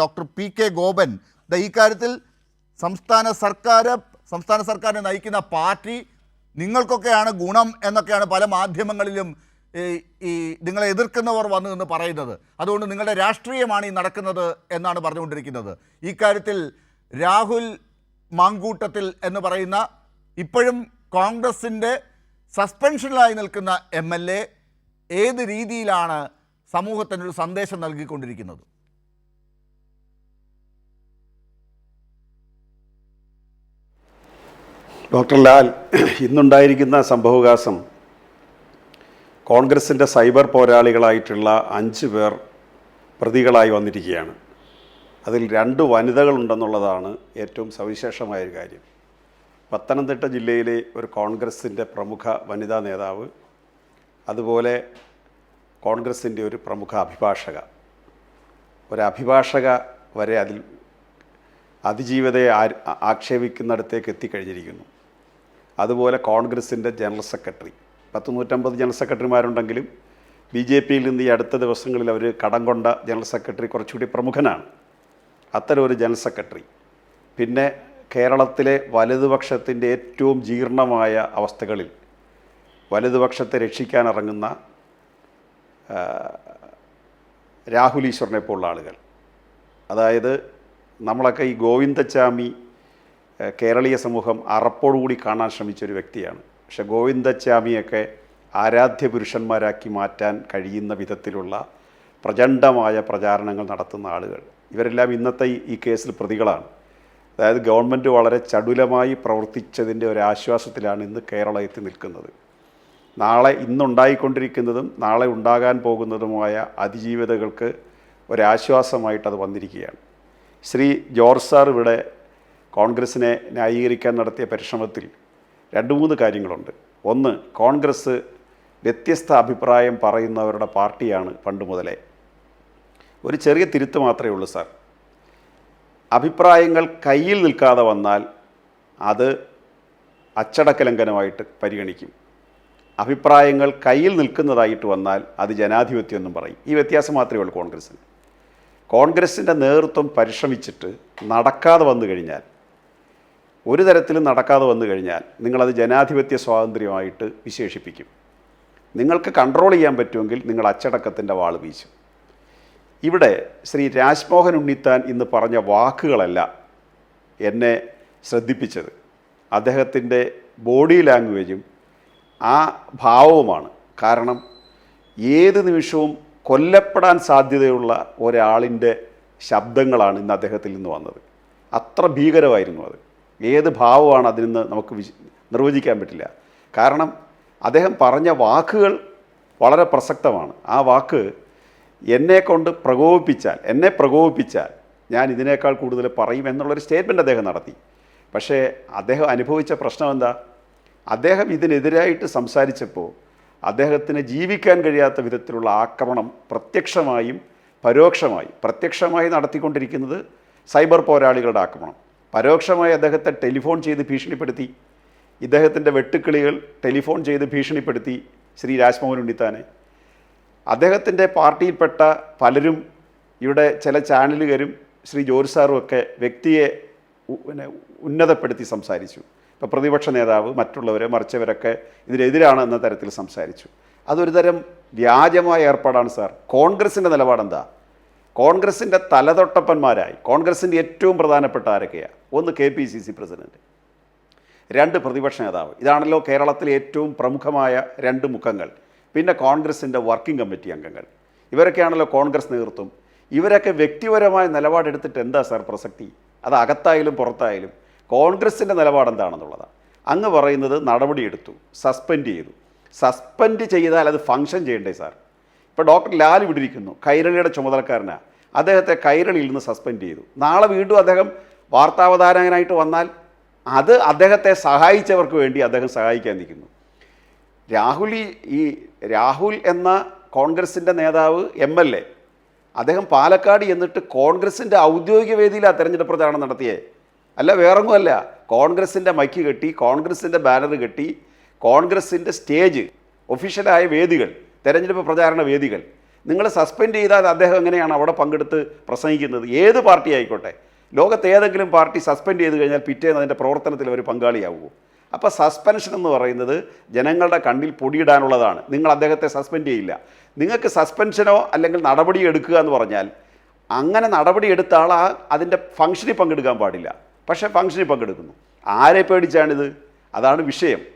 Doctor P K Gopan. ഇക്കാര്യത്തിൽ സംസ്ഥാന സർക്കാർ സംസ്ഥാന സർക്കാരിനെ നയിക്കുന്ന പാർട്ടി നിങ്ങൾക്കൊക്കെയാണ് ഗുണം എന്നൊക്കെയാണ് പല മാധ്യമങ്ങളിലും ഈ നിങ്ങളെ എതിർക്കുന്നവർ വന്നു എന്ന് പറയുന്നത്. അതുകൊണ്ട് നിങ്ങളുടെ രാഷ്ട്രീയമാണ് ഈ നടക്കുന്നത് എന്നാണ് പറഞ്ഞുകൊണ്ടിരിക്കുന്നത്. ഇക്കാര്യത്തിൽ കാര്യത്തിൽ രാഹുൽ മാങ്കൂട്ടത്തിൽ എന്ന് പറയുന്ന ഇപ്പോഴും കോൺഗ്രസിന്റെ സസ്പെൻഷനിലായി നിൽക്കുന്ന എം എൽ എ ഏത് രീതിയിലാണ് സമൂഹത്തിനൊരു സന്ദേശം നൽകിക്കൊണ്ടിരിക്കുന്നത്? ഡോക്ടർ ലാൽ ഇന്നുണ്ടായിരിക്കുന്ന സംഭവകാശം കോൺഗ്രസിന്റെ സൈബർ പോരാളികളായിട്ടുള്ള അഞ്ച് പേർ പ്രതികളായി വന്നിരിക്കുകയാണ്. അതിൽ രണ്ട് വനിതകളുണ്ടെന്നുള്ളതാണ് ഏറ്റവും സവിശേഷമായൊരു കാര്യം. പത്തനംതിട്ട ജില്ലയിലെ ഒരു കോൺഗ്രസിന്റെ പ്രമുഖ വനിതാ നേതാവ് അതുപോലെ കോൺഗ്രസിന്റെ ഒരു പ്രമുഖ അഭിഭാഷക. ഒരു അഭിഭാഷക വരെ അതിൽ അതിജീവതയെ ആക്ഷേപിക്കുന്നിടത്തേക്ക് എത്തിക്കഴിഞ്ഞിരിക്കുന്നു. അതുപോലെ കോൺഗ്രസിന്റെ ജനറൽ സെക്രട്ടറി. പത്ത് നൂറ്റമ്പത് ജനറൽ സെക്രട്ടറിമാരുണ്ടെങ്കിലും ബി ജെ പിയിൽ നിന്ന് ഈ അടുത്ത ദിവസങ്ങളിൽ അവർ കടം കൊണ്ട ജനറൽ സെക്രട്ടറി കുറച്ചുകൂടി പ്രമുഖനാണ്. അത്തരം ഒരു ജനറൽ സെക്രട്ടറി. പിന്നെ കേരളത്തിലെ വലതുപക്ഷത്തിന്റെ ഏറ്റവും ജീർണമായ അവസ്ഥകളിൽ വലതുപക്ഷത്തെ രക്ഷിക്കാനിറങ്ങുന്ന രാഹുൽ ഈശ്വറിനെ പോലുള്ള ആളുകൾ. അതായത് നമ്മളൊക്കെ ഈ ഗോവിന്ദച്ചാമി കേരളീയ സമൂഹം അറപ്പോടുകൂടി കാണാൻ ശ്രമിച്ച ഒരു വ്യക്തിയാണ്. പക്ഷെ ഗോവിന്ദച്ചാമിയൊക്കെ ആരാധ്യ പുരുഷന്മാരാക്കി മാറ്റാൻ കഴിയുന്ന വിധത്തിലുള്ള പ്രചണ്ഡമായ പ്രചാരണങ്ങൾ നടത്തുന്ന ആളുകൾ. ഇവരെല്ലാം ഇന്നത്തെ ഈ- കേസിൽ പ്രതികളാണ്. അതായത് ഗവൺമെന്റ് വളരെ ചടുലമായി പ്രവർത്തിച്ചതിന്റെ ഒരു ആശ്വാസത്തിലാണ് ഇന്ന് കേരളം എത്തി നിൽക്കുന്നത്. നാളെ ഇന്നുണ്ടായിക്കൊണ്ടിരിക്കുന്നതും നാളെ ഉണ്ടാകാൻ പോകുന്നതുമായ അതിജീവിതകൾക്ക് ഒരാശ്വാസമായിട്ട് അത് വന്നിരിക്കുകയാണ്. ശ്രീ ജോർജ് സാർ ഇവിടെ കോൺഗ്രസിനെ ന്യായീകരിക്കാൻ നടത്തിയ പരിശ്രമത്തിൽ രണ്ട് മൂന്ന് കാര്യങ്ങളുണ്ട്. ഒന്ന് കോൺഗ്രസ് വ്യത്യസ്ത അഭിപ്രായം പറയുന്നവരുടെ പാർട്ടിയാണ് പണ്ട് മുതലേ. ഒരു ചെറിയ തിരുത്ത് മാത്രമേ ഉള്ളൂ സാർ. അഭിപ്രായങ്ങൾ കയ്യിൽ നിൽക്കാതെ വന്നാൽ അത് അച്ചടക്ക ലംഘനമായിട്ട് പരിഗണിക്കും. അഭിപ്രായങ്ങൾ കയ്യിൽ നിൽക്കുന്നതായിട്ട് വന്നാൽ അത് ജനാധിപത്യം എന്നും പറയും. ഈ വ്യത്യാസം മാത്രമേ ഉള്ളൂ കോൺഗ്രസ്സിന്. കോൺഗ്രസിന്റെ നേതൃത്വം പരിശ്രമിച്ചിട്ട് നടക്കാതെ വന്നു കഴിഞ്ഞാൽ ഒരു തരത്തിലും നടക്കാതെ വന്നു കഴിഞ്ഞാൽ നിങ്ങളത് ജനാധിപത്യ സ്വാതന്ത്ര്യമായിട്ട് വിശേഷിപ്പിക്കും. നിങ്ങൾക്ക് കൺട്രോൾ ചെയ്യാൻ പറ്റുമെങ്കിൽ നിങ്ങൾ അച്ചടക്കത്തിന്റെ വാൾ വീശും. ഇവിടെ ശ്രീ രാജ്മോഹൻ ഉണ്ണിത്താൻ ഇന്ന് പറഞ്ഞ വാക്കുകളല്ല എന്നെ ശ്രദ്ധിപ്പിച്ചത്. അദ്ദേഹത്തിന്റെ ബോഡി ലാംഗ്വേജും ആ ഭാവവുമാണ്. കാരണം ഏത് നിമിഷവും കൊല്ലപ്പെടാൻ സാധ്യതയുള്ള ഒരാളിന്റെ ശബ്ദങ്ങളാണ് ഇന്ന് അദ്ദേഹത്തിൽ നിന്ന് വന്നത്. അത്ര ഭീകരമായിരുന്നു അത്. ഏത് ഭാവമാണ് അതിൽ നിന്ന് നമുക്ക് നിർവചിക്കാൻ പറ്റില്ല. കാരണം അദ്ദേഹം പറഞ്ഞ വാക്കുകൾ വളരെ പ്രസക്തമാണ്. ആ വാക്ക് എന്നെ കൊണ്ട് പ്രകോപിപ്പിച്ചാൽ എന്നെ പ്രകോപിപ്പിച്ചാൽ ഞാൻ ഇതിനേക്കാൾ കൂടുതൽ പറയും എന്നുള്ളൊരു സ്റ്റേറ്റ്മെന്റ് അദ്ദേഹം നടത്തി. പക്ഷേ അദ്ദേഹം അനുഭവിച്ച പ്രശ്നം എന്താ? അദ്ദേഹം ഇതിനെതിരായിട്ട് സംസാരിച്ചപ്പോൾ അദ്ദേഹത്തിന് ജീവിക്കാൻ കഴിയാത്ത വിധത്തിലുള്ള ആക്രമണം പ്രത്യക്ഷമായും പരോക്ഷമായി പ്രത്യക്ഷമായി നടത്തിക്കൊണ്ടിരിക്കുന്നത് സൈബർ പോരാളികളുടെ ആക്രമണം. പരോക്ഷമായി അദ്ദേഹത്തെ ടെലിഫോൺ ചെയ്ത് ഭീഷണിപ്പെടുത്തി. ഇദ്ദേഹത്തിന്റെ വെട്ടുക്കിളികൾ ടെലിഫോൺ ചെയ്ത് ഭീഷണിപ്പെടുത്തി ശ്രീ രാജ്മോഹൻ ഉണ്ണിത്താനെ. അദ്ദേഹത്തിന്റെ പാർട്ടിയിൽപ്പെട്ട പലരും ഇവിടെ ചില ചാനലുകാരും ശ്രീ ജോർജ് സാറും ഒക്കെ വ്യക്തിയെ പിന്നെ ഉന്നതപ്പെടുത്തി സംസാരിച്ചു. ഇപ്പോൾ പ്രതിപക്ഷ നേതാവ് മറ്റുള്ളവരെ മറിച്ചവരൊക്കെ ഇതിനെതിരാണ് എന്ന തരത്തിൽ സംസാരിച്ചു. അതൊരു തരം വ്യാജമായ ഏർപ്പാടാണ് സാർ. കോൺഗ്രസിന്റെ നിലപാടെന്താ? കോൺഗ്രസിന്റെ തലതൊട്ടപ്പന്മാരായി. കോൺഗ്രസിന്റെ ഏറ്റവും പ്രധാനപ്പെട്ട ആരൊക്കെയാണ് ഒന്ന് K P C C president രണ്ട് പ്രതിപക്ഷ നേതാവ്. ഇതാണല്ലോ കേരളത്തിലെ ഏറ്റവും പ്രമുഖമായ രണ്ട് മുഖങ്ങൾ. പിന്നെ കോൺഗ്രസിന്റെ വർക്കിംഗ് കമ്മിറ്റി അംഗങ്ങൾ. ഇവരൊക്കെയാണല്ലോ കോൺഗ്രസ് നേതൃത്വം. ഇവരൊക്കെ വ്യക്തിപരമായ നിലപാടെടുത്തിട്ട് എന്താ സാർ പ്രസക്തി? അത് അകത്തായാലും പുറത്തായാലും കോൺഗ്രസിന്റെ നിലപാട് എന്താണെന്നുള്ളതാണ് അങ്ങ് പറയുന്നത് നടപടിയെടുത്തു സസ്പെൻഡ് ചെയ്തു. സസ്പെൻഡ് ചെയ്താൽ അത് ഫങ്ഷൻ ചെയ്യണ്ടേ സാർ? ഇപ്പോൾ ഡോക്ടർ ലാൽ വിടിയിരിക്കുന്നു കൈരളിയുടെ ചുമതലക്കാരനാണ് അദ്ദേഹത്തെ കൈരളിയിൽ നിന്ന് സസ്പെൻഡ് ചെയ്തു. നാളെ വീണ്ടും അദ്ദേഹം വാർത്താവതാരകനായിട്ട് വന്നാൽ അത് അദ്ദേഹത്തെ സഹായിച്ചവർക്ക് വേണ്ടി അദ്ദേഹം സഹായിക്കാൻ നിൽക്കുന്നു. രാഹുൽ ഈ- രാഹുൽ എന്ന കോൺഗ്രസിന്റെ നേതാവ് എം എൽ എ. അദ്ദേഹം പാലക്കാട് എന്നിട്ട് കോൺഗ്രസിന്റെ ഔദ്യോഗിക വേദിയിലാണ് തെരഞ്ഞെടുപ്പ് പ്രചാരണം നടത്തിയേ. അല്ല വേറൊന്നുമല്ല. കോൺഗ്രസിന്റെ മൈക്ക് കെട്ടി കോൺഗ്രസിന്റെ ബാനർ കെട്ടി കോൺഗ്രസിന്റെ സ്റ്റേജ് ഒഫീഷ്യലായ വേദികൾ തെരഞ്ഞെടുപ്പ് പ്രചാരണ വേദികൾ. നിങ്ങൾ സസ്പെൻഡ് ചെയ്താൽ അദ്ദേഹം എങ്ങനെയാണ് അവിടെ പങ്കെടുത്ത് പ്രസംഗിക്കുന്നത്? ഏത് പാർട്ടി ആയിക്കോട്ടെ. ലോകത്ത് ഏതെങ്കിലും പാർട്ടി സസ്പെൻഡ് ചെയ്ത് കഴിഞ്ഞാൽ പിറ്റേന്ന് അതിന്റെ പ്രവർത്തനത്തിൽ അവർ പങ്കാളിയാവുമോ അപ്പോൾ സസ്പെൻഷൻ എന്ന് പറയുന്നത് ജനങ്ങളുടെ കണ്ണിൽ പൊടിയിടാനുള്ളതാണ്. നിങ്ങൾ അദ്ദേഹത്തെ സസ്പെൻഡ് ചെയ്യില്ല. നിങ്ങൾക്ക് സസ്പെൻഷനോ അല്ലെങ്കിൽ നടപടി എടുക്കുക എന്ന് പറഞ്ഞാൽ അങ്ങനെ നടപടി എടുത്ത ആ അതിന്റെ ഫംഗ്ഷനിൽ പങ്കെടുക്കാൻ പാടില്ല. പക്ഷേ ഫംഗ്ഷനിൽ പങ്കെടുക്കുന്നു. ആരെ പേടിച്ചാണിത്? അതാണ് വിഷയം.